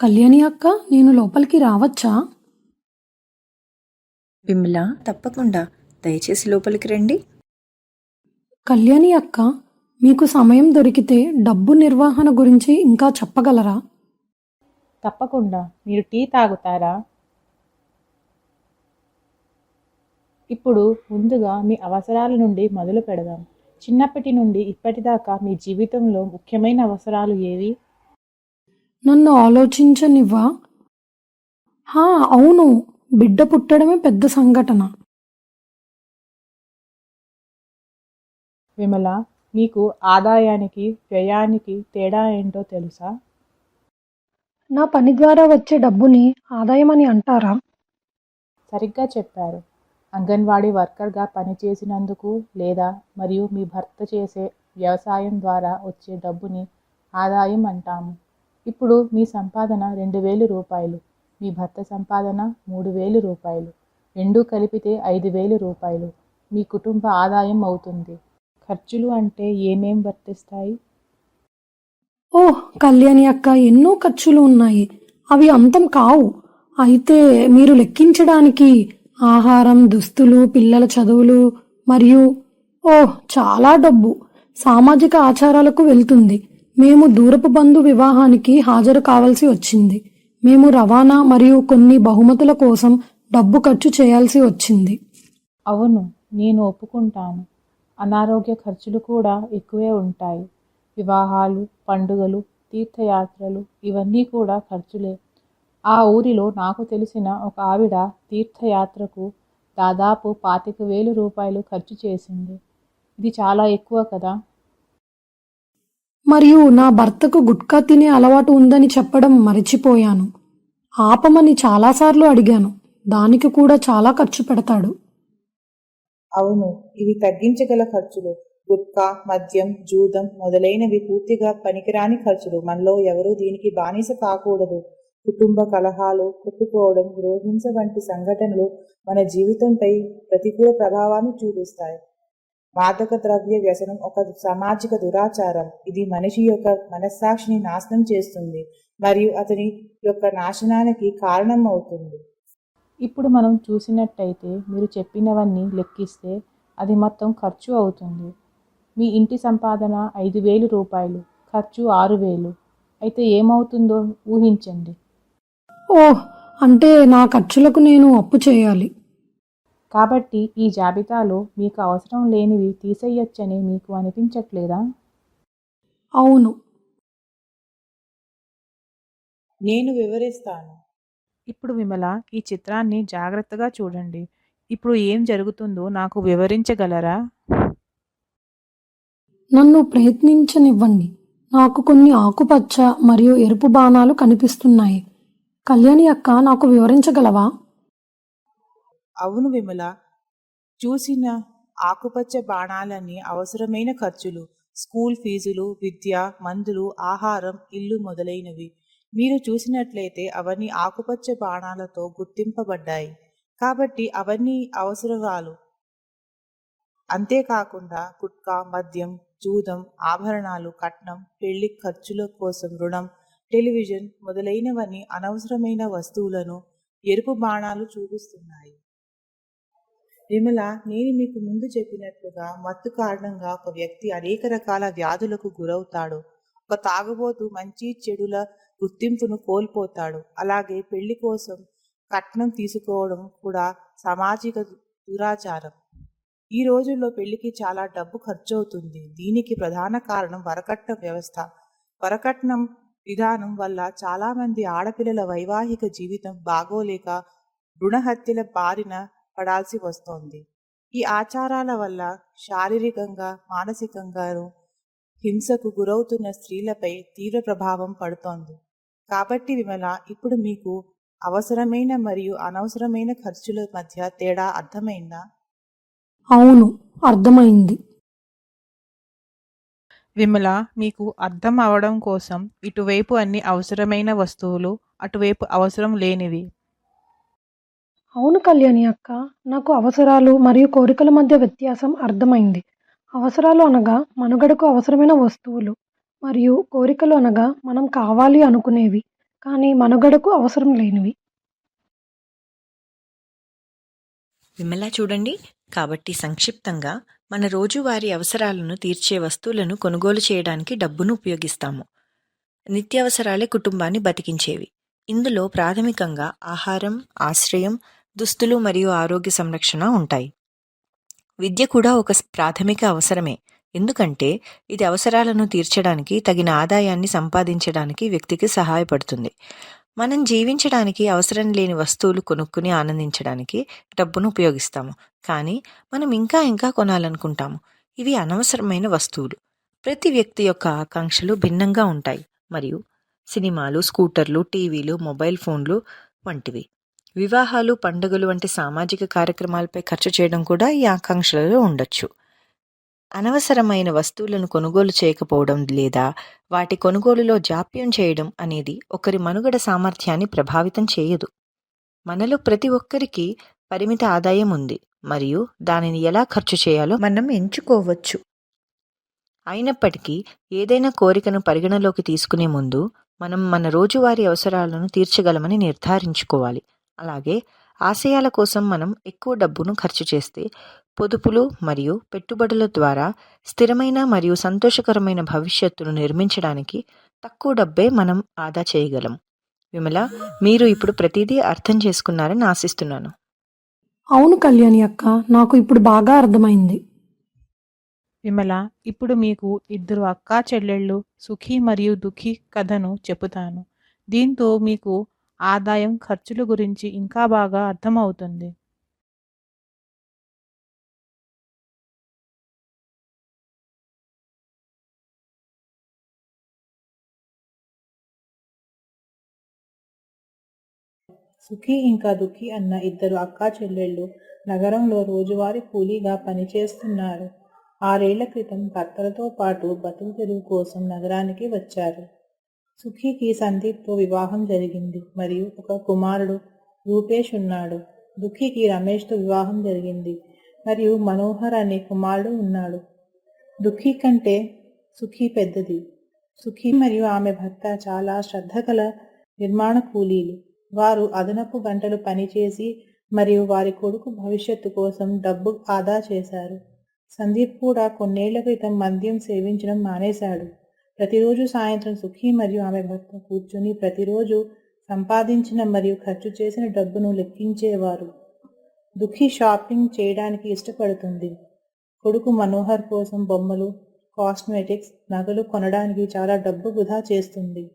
కళ్యాణి అక్క నేను లోపలికి రావచ్చా? విమల తప్పకుండా. దయచేసి లోపలికి రండి. కళ్యాణి అక్క మీకు సమయం దొరికితే డబ్బు నిర్వహణ గురించి ఇంకా చెప్పగలరా? తప్పకుండా. మీరు టీ తాగుతారా? ఇప్పుడు ముందుగా మీ అవసరాల నుండి మొదలు పెడదాం. చిన్నప్పటి నుండి ఇప్పటిదాకా మీ జీవితంలో ముఖ్యమైన అవసరాలు ఏవి? నన్ను ఆలోచించనివ్వా? హా అవును. బిడ్డ పుట్టడమే పెద్ద సంఘటన. విమల మీకు ఆదాయానికి వ్యయానికి తేడా ఏంటో తెలుసా? నా పని ద్వారా వచ్చే డబ్బుని ఆదాయం అని అంటారా? సరిగ్గా చెప్పారు. అంగన్వాడీ వర్కర్గా పనిచేసినందుకు లేదా మరియు మీ భర్త చేసే వ్యవసాయం ద్వారా వచ్చే డబ్బుని ఆదాయం అంటాము. ఇప్పుడు మీ సంపాదన రెండు వేలు రూపాయలు మీ భర్త సంపాదన మూడు వేలు రూపాయలు రెండూ కలిపితే ఐదు వేలు రూపాయలు మీ కుటుంబ ఆదాయం అవుతుంది. ఖర్చులు అంటే ఏమేం వర్తిస్తాయి? ఓ కళ్యాణి అక్క ఎన్నో ఖర్చులు ఉన్నాయి. అవి అంతం కావు. అయితే మీరు లెక్కించడానికి ఆహారం దుస్తులు పిల్లల చదువులు మరియు ఓ చాలా డబ్బు సామాజిక ఆచారాలకు వెళ్తుంది. మేము దూరపు బంధు వివాహానికి హాజరు కావాల్సి వచ్చింది. మేము రవాణా మరియు కొన్ని బహుమతుల కోసం డబ్బు ఖర్చు చేయాల్సి వచ్చింది. అవును నేను ఒప్పుకుంటాను. అనారోగ్య ఖర్చులు కూడా ఎక్కువే ఉంటాయి. వివాహాలు పండుగలు తీర్థయాత్రలు ఇవన్నీ కూడా ఖర్చులే. ఆ ఊరిలో నాకు తెలిసిన ఒక ఆవిడ తీర్థయాత్రకు దాదాపు పాతిక వేలు రూపాయలు ఖర్చు చేసింది. ఇది చాలా ఎక్కువ కదా? మరియు నా భర్తకు గుట్కా తినే అలవాటు ఉందని చెప్పడం మరిచిపోయాను. ఆపమని చాలాసార్లు అడిగాను. దానికి కూడా చాలా ఖర్చు పెడతాడు. అవును ఇవి తగ్గించగల ఖర్చులు. గుట్కా మద్యం జూదం మొదలైనవి పూర్తిగా పనికిరాని ఖర్చులు. మనలో ఎవరూ దీనికి బానిస కాకూడదు. కుటుంబ కలహాలు కొట్టుకోవడం రోహింస వంటి సంఘటనలు మన జీవితంపై ప్రతికూల ప్రభావాన్ని చూపిస్తాయి. మాదక ద్రవ్య వ్యసనం ఒక సామాజిక దురాచారం. ఇది మనిషి యొక్క మనస్సాక్షిని నాశనం చేస్తుంది మరియు అతని యొక్క నాశనానికి కారణం అవుతుంది ఇప్పుడు మనం చూసినట్టయితే మీరు చెప్పినవన్నీ లెక్కిస్తే అది మొత్తం ఖర్చు అవుతుంది. మీ ఇంటి సంపాదన ఐదు వేలు రూపాయలు ఖర్చు ఆరు వేలు. అయితే ఏమవుతుందో ఊహించండి. ఓహ్ అంటే నా ఖర్చులకు నేను అప్పు చేయాలి. కాబట్టి ఈ జాబితాలో మీకు అవసరం లేనివి తీసేయొచ్చని మీకు అనిపించట్లేదా? అవును. నేను వివరిస్తాను. ఇప్పుడు విమల ఈ చిత్రాన్ని జాగ్రత్తగా చూడండి. ఇప్పుడు ఏం జరుగుతుందో నాకు వివరించగలరా? నన్ను ప్రయత్నించనివ్వండి. నాకు కొన్ని ఆకుపచ్చ మరియు ఎరుపు బాణాలు కనిపిస్తున్నాయి. కళ్యాణి అక్క నాకు వివరించగలవా? అవును విమల చూసిన ఆకుపచ్చ బాణాలన్నీ అవసరమైన ఖర్చులు స్కూల్ ఫీజులు విద్య మందులు ఆహారం ఇల్లు మొదలైనవి. మీరు చూసినట్లయితే అవన్నీ ఆకుపచ్చ బాణాలతో గుర్తింపబడ్డాయి. కాబట్టి అవన్నీ అవసరాలు. అంతేకాకుండా గుట్కా మద్యం జూదం ఆభరణాలు కట్నం పెళ్ళి ఖర్చుల కోసం రుణం టెలివిజన్ మొదలైనవన్నీ అనవసరమైన వస్తువులను ఎరుపు బాణాలు చూపిస్తున్నాయి. విమల నేను మీకు ముందు చెప్పినట్లుగా మత్తు కారణంగా ఒక వ్యక్తి అనేక రకాల వ్యాధులకు గురవుతాడు. ఒక తాగుబోతు మంచి చెడుల గుర్తింపును కోల్పోతాడు. అలాగే పెళ్ళి కోసం కట్నం తీసుకోవడం కూడా సామాజిక దురాచారం. ఈ రోజుల్లో పెళ్ళికి చాలా డబ్బు ఖర్చు అవుతుంది దీనికి ప్రధాన కారణం వరకట్నం వ్యవస్థ. వరకట్నం విధానం వల్ల చాలామంది ఆడపిల్లల వైవాహిక జీవితం బాగోలేక రుణహత్యల బారిన పడాల్సి వస్తోంది. ఈ ఆచారాల వల్ల శారీరకంగా మానసికంగాను హింసకు గురవుతున్న స్త్రీలపై తీవ్ర ప్రభావం పడుతోంది. కాబట్టి విమల ఇప్పుడు మీకు అవసరమైన మరియు అనవసరమైన ఖర్చుల మధ్య తేడా అర్థమైందా? అవును అర్థమైంది. విమల మీకు అర్థం అవడం కోసం ఇటువైపు అన్ని అవసరమైన వస్తువులు అటువైపు అవసరం లేనివి అవును కళ్యాణి అక్క నాకు అవసరాలు మరియు కోరికల మధ్య వ్యత్యాసం అర్థమైంది. అవసరాలు అనగా మనుగడకు అవసరమైన వస్తువులు మరియు కోరికలు అనగా మనం కావాలి అనుకునేవి కానీ మనుగడకు అవసరం లేనివి. విమలా చూడండి. కాబట్టి సంక్షిప్తంగా మన రోజువారీ అవసరాలను తీర్చే వస్తువులను కొనుగోలు చేయడానికి డబ్బును ఉపయోగిస్తాము. నిత్యావసరాలే కుటుంబాన్ని బతికించేవి. ఇందులో ప్రాథమికంగా ఆహారం ఆశ్రయం దుస్తులు మరియు ఆరోగ్య సంరక్షణ ఉంటాయి. విద్య కూడా ఒక ప్రాథమిక అవసరమే. ఎందుకంటే ఇది అవసరాలను తీర్చడానికి తగిన ఆదాయాన్ని సంపాదించడానికి వ్యక్తికి సహాయపడుతుంది. మనం జీవించడానికి అవసరం లేని వస్తువులు కొనుక్కుని ఆనందించడానికి డబ్బును ఉపయోగిస్తాము. కానీ మనం ఇంకా ఇంకా కొనాలనుకుంటాము. ఇవి అనవసరమైన వస్తువులు. ప్రతి వ్యక్తి యొక్క ఆకాంక్షలు భిన్నంగా ఉంటాయి. మరియు సినిమాలు స్కూటర్లు టీవీలు మొబైల్ ఫోన్లు వంటివి. వివాహాలు పండుగలు వంటి సామాజిక కార్యక్రమాలపై ఖర్చు చేయడం కూడా ఈ ఆకాంక్షలలో ఉండొచ్చు. అనవసరమైన వస్తువులను కొనుగోలు చేయకపోవడం లేదా వాటి కొనుగోలులో జాప్యం చేయడం అనేది ఒకరి మనుగడ సామర్థ్యాన్ని ప్రభావితం చేయదు. మనలో ప్రతి ఒక్కరికి పరిమిత ఆదాయం ఉంది మరియు దానిని ఎలా ఖర్చు చేయాలో మనం ఎంచుకోవచ్చు. అయినప్పటికీ ఏదైనా కోరికను పరిగణలోకి తీసుకునే ముందు మనం మన రోజువారీ అవసరాలను తీర్చగలమని నిర్ధారించుకోవాలి. అలాగే ఆశయాల కోసం మనం ఎక్కువ డబ్బును ఖర్చు చేస్తే పొదుపులు మరియు పెట్టుబడుల ద్వారా స్థిరమైన మరియు సంతోషకరమైన భవిష్యత్తును నిర్మించడానికి తక్కువ డబ్బే మనం ఆదా చేయగలం. విమల మీరు ఇప్పుడు ప్రతిదీ అర్థం చేసుకున్నారని ఆశిస్తున్నాను. అవును కళ్యాణి అక్క నాకు ఇప్పుడు బాగా అర్థమైంది. విమల ఇప్పుడు మీకు ఇద్దరు అక్కా చెల్లెళ్ళు సుఖీ మరియు దుఃఖీ కథను చెబుతాను దీంతో మీకు ఆదాయం ఖర్చుల గురించి ఇంకా బాగా అర్థమవుతుంది. సుఖి ఇంకా దుఃఖి అన్న ఇద్దరు అక్కా చెల్లెళ్ళు నగరంలో రోజువారీ కూలీగా పనిచేస్తున్నారు. ఆరేళ్ళ క్రితం భర్తలతో పాటు బతుకు తెరువు కోసం నగరానికి వచ్చారు. సుఖీకి సందీప్తో వివాహం జరిగింది. మరియు ఒక కుమారుడు రూపేష్ ఉన్నాడు. దుఃఖికి రమేష్తో వివాహం జరిగింది. మరియు మనోహర్ అనే కుమారుడు ఉన్నాడు. దుఃఖి కంటే సుఖీ పెద్దది. సుఖీ మరియు ఆమె భర్త చాలా శ్రద్ధ గల నిర్మాణ కూలీలు. వారు అదనపు గంటలు పనిచేసి మరియు వారి కొడుకు భవిష్యత్తు కోసం డబ్బు ఆదా చేశారు. సందీప్ కూడా కొన్నేళ్ళ క్రితం మద్యం సేవించడం మానేశాడు. ప్రతిరోజు సాయంత్రం సుఖీ మరియు ఆమె భర్త కూర్చుని ప్రతిరోజు సంపాదించిన మరియు ఖర్చు చేసిన డబ్బును లెక్కించేవారు. దుఃఖి షాపింగ్ చేయడానికి ఇష్టపడుతుంది. కొడుకు మనోహర్ కోసం బొమ్మలు కాస్మెటిక్స్ నగలు కొనడానికి చాలా డబ్బు వృధా చేస్తుంది.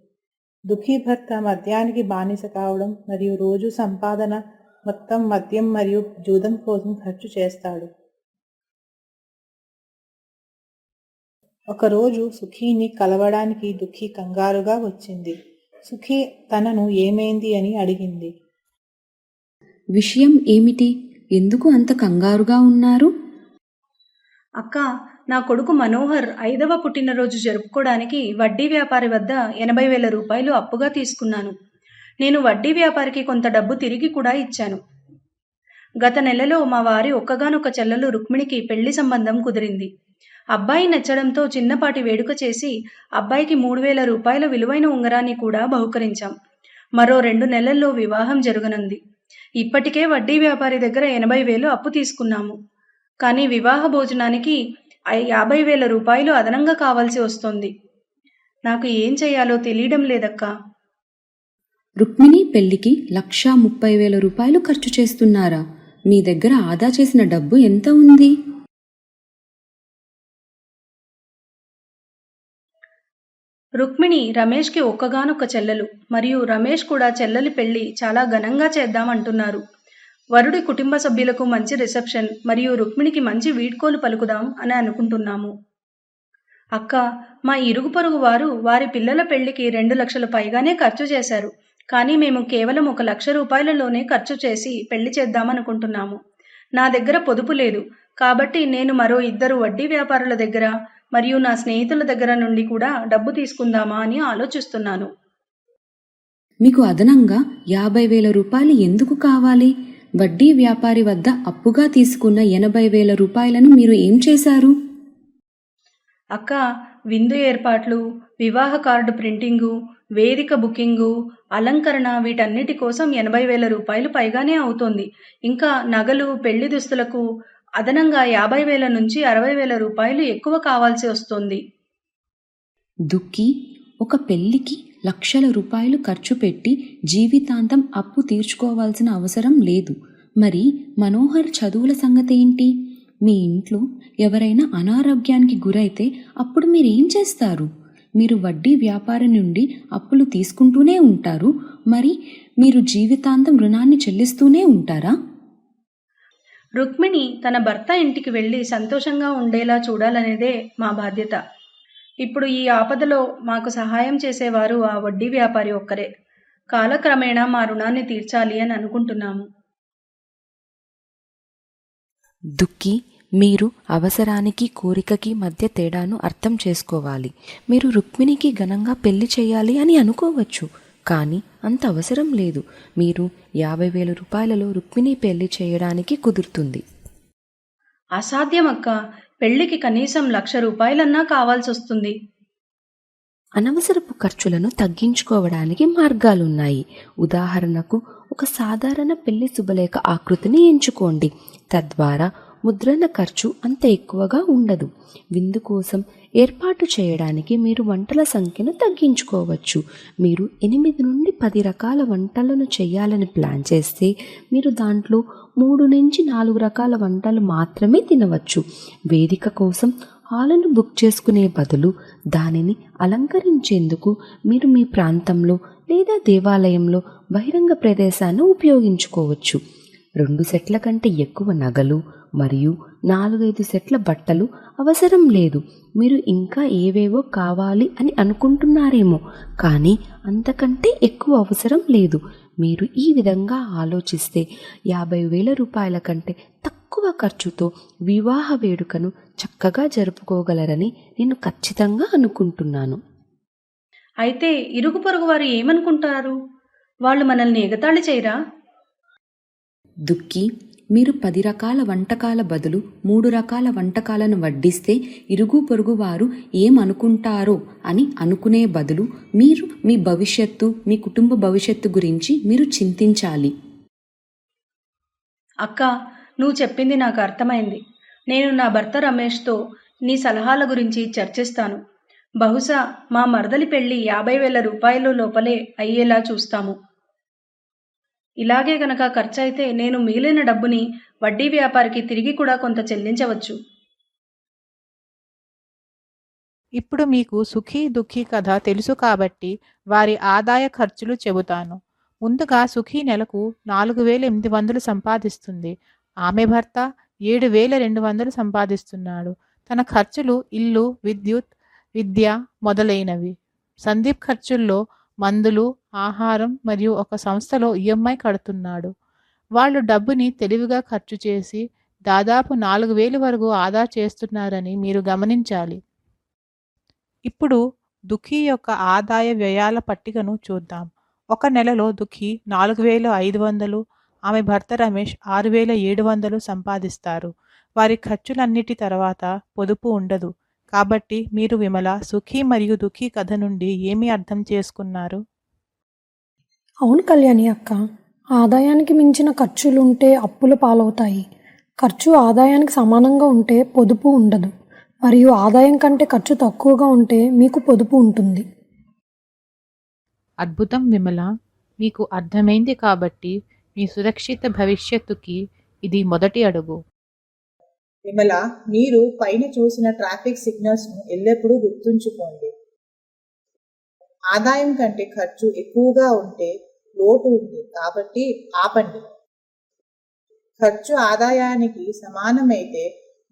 దుఃఖీ భర్త మద్యానికి బానిస కావడం మరియు రోజు సంపాదన మొత్తం మద్యం మరియు జూదం కోసం ఖర్చు చేస్తాడు. ఒకరోజు సుఖీని కలవడానికి దుఃఖి కంగారుగా వచ్చింది. సుఖీ తనను ఏమైంది అని అడిగింది. విషయం ఏమిటి? ఎందుకు అంత కంగారుగా ఉన్నారు? అక్క నా కొడుకు మనోహర్ ఐదవ పుట్టినరోజు జరుపుకోవడానికి వడ్డీ వ్యాపారి వద్ద ఎనభై వేల రూపాయలు అప్పుగా తీసుకున్నాను. నేను వడ్డీ వ్యాపారికి కొంత డబ్బు తిరిగి కూడా ఇచ్చాను. గత నెలలో మా వారి ఒక్కగానొక్క చెల్లెలు రుక్మిణికి పెళ్ళి సంబంధం కుదిరింది. అబ్బాయి నచ్చడంతో చిన్నపాటి వేడుక చేసి అబ్బాయికి మూడు వేల రూపాయల విలువైన ఉంగరాన్ని కూడా బహుకరించాం. మరో రెండు నెలల్లో వివాహం జరగనుంది. ఇప్పటికే వడ్డీ వ్యాపారి దగ్గర ఎనభై వేలు అప్పు తీసుకున్నాము. కానీ వివాహ భోజనానికి యాభై వేల రూపాయలు అదనంగా కావాల్సి వస్తోంది. నాకు ఏం చేయాలో తెలియడం లేదక్కా. రుక్మిణి పెళ్ళికి లక్షా ముప్పై వేల రూపాయలు ఖర్చు చేస్తున్నారా? మీ దగ్గర ఆదా చేసిన డబ్బు ఎంత ఉంది? రుక్మిణి రమేష్కి ఒక్కగానొక్క చెల్లెలు. మరియు రమేష్ కూడా చెల్లెలి పెళ్ళి చాలా ఘనంగా చేద్దామంటున్నారు. వరుడి కుటుంబ సభ్యులకు మంచి రిసెప్షన్ మరియు రుక్మిణికి మంచి వీడ్కోలు పలుకుదాం అని అనుకుంటున్నాము. అక్క మా ఇరుగు పొరుగు వారు వారి పిల్లల పెళ్ళికి రెండు లక్షలు పైగానే ఖర్చు చేశారు. కానీ మేము కేవలం ఒక లక్ష రూపాయలలోనే ఖర్చు చేసి పెళ్ళి చేద్దామనుకుంటున్నాము. నా దగ్గర పొదుపు లేదు. కాబట్టి నేను మరో ఇద్దరు వడ్డీ వ్యాపారుల దగ్గర మరియు నా స్నేహితుల దగ్గర నుండి కూడా డబ్బు తీసుకుందామా అని ఆలోచిస్తున్నాను. మీకు అదనంగా యాభై వేల రూపాయలు ఎందుకు కావాలి? వడ్డీ వ్యాపారి వద్ద అప్పుగా తీసుకున్న ఎనభై వేల రూపాయలను మీరు ఏం చేశారు? అక్క విందు ఏర్పాట్లు వివాహ కార్డు ప్రింటింగు వేదిక బుకింగు అలంకరణ వీటన్నిటి కోసం ఎనభై వేల రూపాయలు పైగానే అవుతోంది. ఇంకా నగలు పెళ్ళి దుస్తులకు అదనంగా యాభై వేల నుంచి అరవై వేల రూపాయలు ఎక్కువ కావాల్సి వస్తుంది. దుక్కి ఒక పెళ్ళికి లక్షల రూపాయలు ఖర్చు పెట్టి జీవితాంతం అప్పు తీర్చుకోవాల్సిన అవసరం లేదు. మరి మనోహర్ చదువుల సంగతి ఏంటి? మీ ఇంట్లో ఎవరైనా అనారోగ్యానికి గురైతే అప్పుడు మీరేం చేస్తారు? మీరు వడ్డీ వ్యాపారం నుండి అప్పులు తీసుకుంటూనే ఉంటారు. మరి మీరు జీవితాంతం రుణాన్ని చెల్లిస్తూనే ఉంటారా? రుక్మిణి తన భర్త ఇంటికి వెళ్ళి సంతోషంగా ఉండేలా చూడాలనేదే మా బాధ్యత. ఇప్పుడు ఈ ఆపదలో మాకు సహాయం చేసేవారు ఆ వడ్డీ వ్యాపారి ఒక్కరే. కాలక్రమేణా మా రుణాన్ని తీర్చాలి అని అనుకుంటున్నాము. దుక్కి మీరు అవసరానికి కోరికకి మధ్య తేడాను అర్థం చేసుకోవాలి. మీరు రుక్మిణికి ఘనంగా పెళ్ళి చేయాలి అని అనుకోవచ్చు. కానీ అంత అవసరం లేదు. మీరు యాభై వేల రూపాయలలో రుక్మిణి పెళ్ళి చేయడానికి కుదురుతుంది. అసాధ్యం అక్క పెళ్ళికి కనీసం లక్ష రూపాయలన్నా కావాల్సి వస్తుంది అనవసరపు ఖర్చులను తగ్గించుకోవడానికి మార్గాలున్నాయి. ఉదాహరణకు ఒక సాధారణ పెళ్ళి శుభలేఖ ఆకృతిని ఎంచుకోండి. తద్వారా ముద్రణ ఖర్చు అంత ఎక్కువగా ఉండదు. విందు కోసం ఏర్పాటు చేయడానికి మీరు వంటల సంఖ్యను తగ్గించుకోవచ్చు. మీరు ఎనిమిది నుండి పది రకాల వంటలను చేయాలని ప్లాన్ చేస్తే మీరు దాంట్లో మూడు నుంచి నాలుగు రకాల వంటలు మాత్రమే తినవచ్చు. వేదిక కోసం హాలను బుక్ చేసుకునే బదులు దానిని అలంకరించేందుకు మీరు మీ ప్రాంతంలో లేదా దేవాలయంలో బహిరంగ ప్రదేశాన్ని ఉపయోగించుకోవచ్చు. రెండు సెట్ల కంటే ఎక్కువ నగలు మరియు నాలుగైదు సెట్ల బట్టలు అవసరం లేదు. మీరు ఇంకా ఏవేవో కావాలి అని అనుకుంటున్నారేమో కానీ అంతకంటే ఎక్కువ అవసరం లేదు. మీరు ఈ విధంగా ఆలోచిస్తే యాభై వేల రూపాయల కంటే తక్కువ ఖర్చుతో వివాహ వేడుకను చక్కగా జరుపుకోగలరని నేను ఖచ్చితంగా అనుకుంటున్నాను. అయితే ఇరుగు పొరుగు వారు ఏమనుకుంటారు? వాళ్ళు మనల్ని ఎగతాళి చేయరా? దుక్కి మీరు పది రకాల వంటకాల బదులు మూడు రకాల వంటకాలను వడ్డిస్తే ఇరుగు పొరుగు వారు ఏమనుకుంటారో అని అనుకునే బదులు మీరు మీ భవిష్యత్తు మీ కుటుంబ భవిష్యత్తు గురించి మీరు చింతించాలి. అక్క నువ్వు చెప్పింది నాకు అర్థమైంది. నేను నా భర్త రమేష్తో నీ సలహాల గురించి చర్చిస్తాను. బహుశా మా మరదలి పెళ్ళి యాభై వేల రూపాయల లోపలే అయ్యేలా చూస్తాము. ఇలాగే గనక ఖర్చయితే నేను మిగిలిన డబ్బుని వడ్డీ వ్యాపారికి తిరిగి కూడా కొంత చెల్లించవచ్చు. ఇప్పుడు మీకు సుఖీ దుఃఖీ కథ తెలుసు కాబట్టి వారి ఆదాయ ఖర్చులు చెబుతాను. ముందుగా సుఖీ నెలకు నాలుగు వేల ఎనిమిది వందలు సంపాదిస్తుంది. ఆమె భర్త ఏడు వేల రెండు వందలు సంపాదిస్తున్నాడు. తన ఖర్చులు ఇల్లు విద్యుత్ విద్య మొదలైనవి. సందీప్ ఖర్చుల్లో మందులు ఆహారం మరియు ఒక సంస్థలో ఈఎంఐ కడుతున్నాడు. వాళ్ళు డబ్బుని తెలివిగా ఖర్చు చేసి దాదాపు నాలుగు వేలు వరకు ఆదా చేస్తున్నారని మీరు గమనించాలి. ఇప్పుడు దుఃఖీ యొక్క ఆదాయ వ్యయాల పట్టికను చూద్దాం. ఒక నెలలో దుఃఖి నాలుగు వేల ఐదు వందలు ఆమె భర్త రమేష్ ఆరు వేల ఏడు వందలు సంపాదిస్తారు. వారి ఖర్చులన్నిటి తర్వాత పొదుపు ఉండదు. కాబట్టి మీరు విమల సుఖీ మరియు దుఃఖీ కథ నుండి ఏమి అర్థం చేసుకున్నారు? అవును కళ్యాణి అక్క. ఆదాయానికి మించిన ఖర్చులుంటే అప్పుల పాలవుతాయి. ఖర్చు ఆదాయానికి సమానంగా ఉంటే పొదుపు ఉండదు. మరియు ఆదాయం కంటే ఖర్చు తక్కువగా ఉంటే మీకు పొదుపు ఉంటుంది. అద్భుతం విమల. మీకు అర్థమైంది కాబట్టి మీ సురక్షిత భవిష్యత్తుకి ఇది మొదటి అడుగు. విమల మీరు పైన చూసిన ట్రాఫిక్ సిగ్నల్స్ను ఎల్లప్పుడూ గుర్తుంచుకోండి. ఆదాయం కంటే ఖర్చు ఎక్కువగా ఉంటే లోటు ఉంది కాబట్టి ఆపండి. ఖర్చు ఆదాయానికి సమానమైతే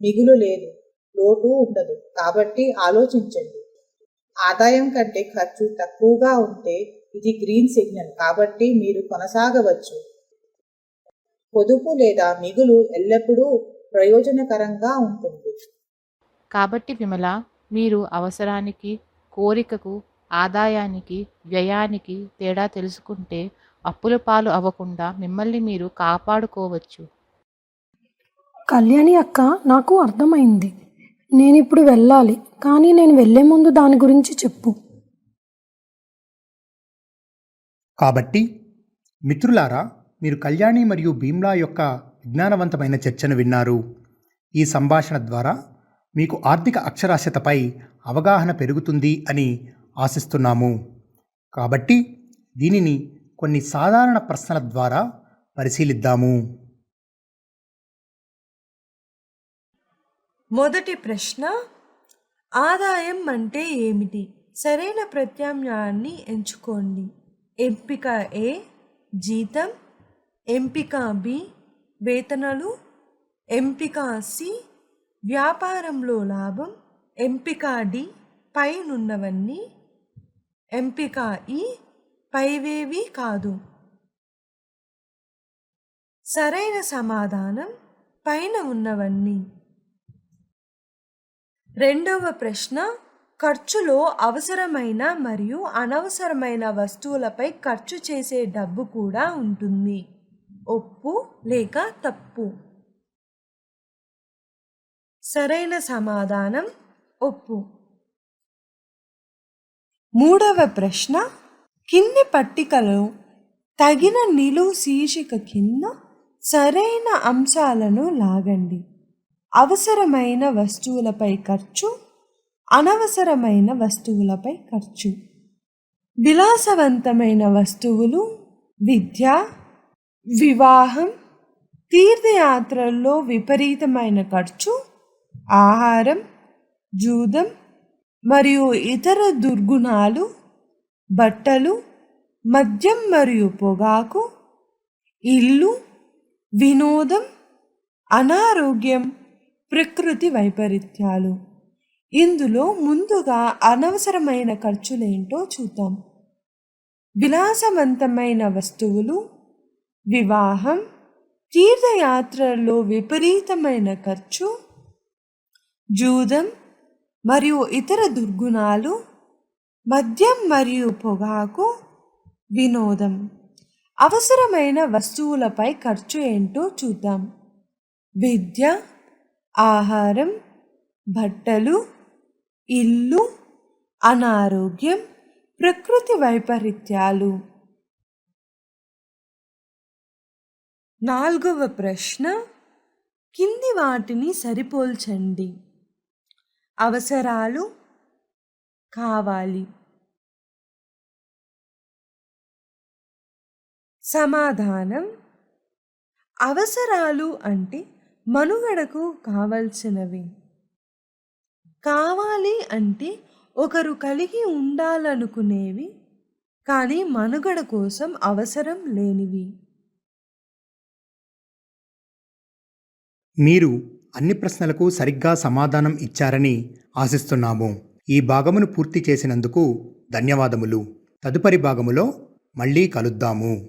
మిగులు లేదు లోటు ఉండదు కాబట్టి ఆలోచించండి. ఆదాయం కంటే ఖర్చు తక్కువగా ఉంటే ఇది గ్రీన్ సిగ్నల్ కాబట్టి మీరు కొనసాగవచ్చు. పొదుపు లేదా మిగులు ఎల్లప్పుడూ ప్రయోజనకరంగా ఉంటుంది. కాబట్టి విమల మీరు అవసరానికి కోరికకు ఆదాయానికి వ్యయానికి తేడా తెలుసుకుంటే అప్పుల పాలు అవ్వకుండా మిమ్మల్ని మీరు కాపాడుకోవచ్చు. కళ్యాణి అక్క నాకు అర్థమైంది. నేనిప్పుడు వెళ్ళాలి కానీ నేను వెళ్ళే ముందు దాని గురించి చెప్పు. కాబట్టి మిత్రులారా మీరు కళ్యాణి మరియు భీమ్లా యొక్క విజ్ఞానవంతమైన చర్చను విన్నారు. ఈ సంభాషణ ద్వారా మీకు ఆర్థిక అక్షరాస్యతపై అవగాహన పెరుగుతుంది అని ఆశిస్తున్నాము. కాబట్టి దీనిని కొన్ని సాధారణ ప్రశ్నల ద్వారా పరిశీలిద్దాము. మొదటి ప్రశ్న ఆదాయం అంటే ఏమిటి? సరైన ప్రత్యామ్నాయాన్ని ఎంచుకోండి. ఎంపిక ఏ జీతం. ఎంపిక బి వేతనాలు ఎంపిక సి వ్యాపారంలో లాభం ఎంపిక డి పైనున్నవన్నీ ఎంపిక ఈ పైవేవి కాదు. సరైన సమాధానం పైన ఉన్నవన్నీ. రెండవ ప్రశ్న ఖర్చులో అవసరమైన మరియు అనవసరమైన వస్తువులపై ఖర్చు చేసే డబ్బు కూడా ఉంటుంది. ఒప్పు లేక తప్పు. సరైన సమాధానం ఒప్పు. మూడవ ప్రశ్న కింది పట్టికలో తగిన నిలువు శీర్షిక కింద సరైన అంశాలను లాగండి. అవసరమైన వస్తువులపై ఖర్చు అనవసరమైన వస్తువులపై ఖర్చు. విలాసవంతమైన వస్తువులు విద్య వివాహం తీర్థయాత్రల్లో విపరీతమైన ఖర్చు ఆహారం జూదం మరియు ఇతర దుర్గుణాలు బట్టలు మద్యం మరియు పొగాకు ఇల్లు వినోదం అనారోగ్యం ప్రకృతి వైపరీత్యాలు. ఇందులో ముందుగా అనవసరమైన ఖర్చులేంటో చూద్దాం. విలాసవంతమైన వస్తువులు వివాహం తీర్థయాత్రల్లో విపరీతమైన ఖర్చు జూదం మరియు ఇతర దుర్గుణాలు మద్యం మరియు పొగాకు వినోదం. అవసరమైన వస్తువులపై ఖర్చు ఏంటో చూద్దాం. విద్య ఆహారం బట్టలు ఇల్లు అనారోగ్యం ప్రకృతి వైపరీత్యాలు. నాలుగవ ప్రశ్న కింది వాటిని సరిపోల్చండి. అవసరాలు కావాలి. సమాధానం అవసరాలు అంటే మనుగడకు కావలసినవి. కావాలి అంటే ఒకరు కలిగి ఉండాలనుకునేవి కానీ మనుగడ కోసం అవసరం లేనివి. మీరు అన్ని ప్రశ్నలకు సరిగ్గా సమాధానం ఇచ్చారని ఆశిస్తున్నాము. ఈ భాగమును పూర్తి చేసినందుకు ధన్యవాదములు. తదుపరి భాగములో మళ్ళీ కలుద్దాము.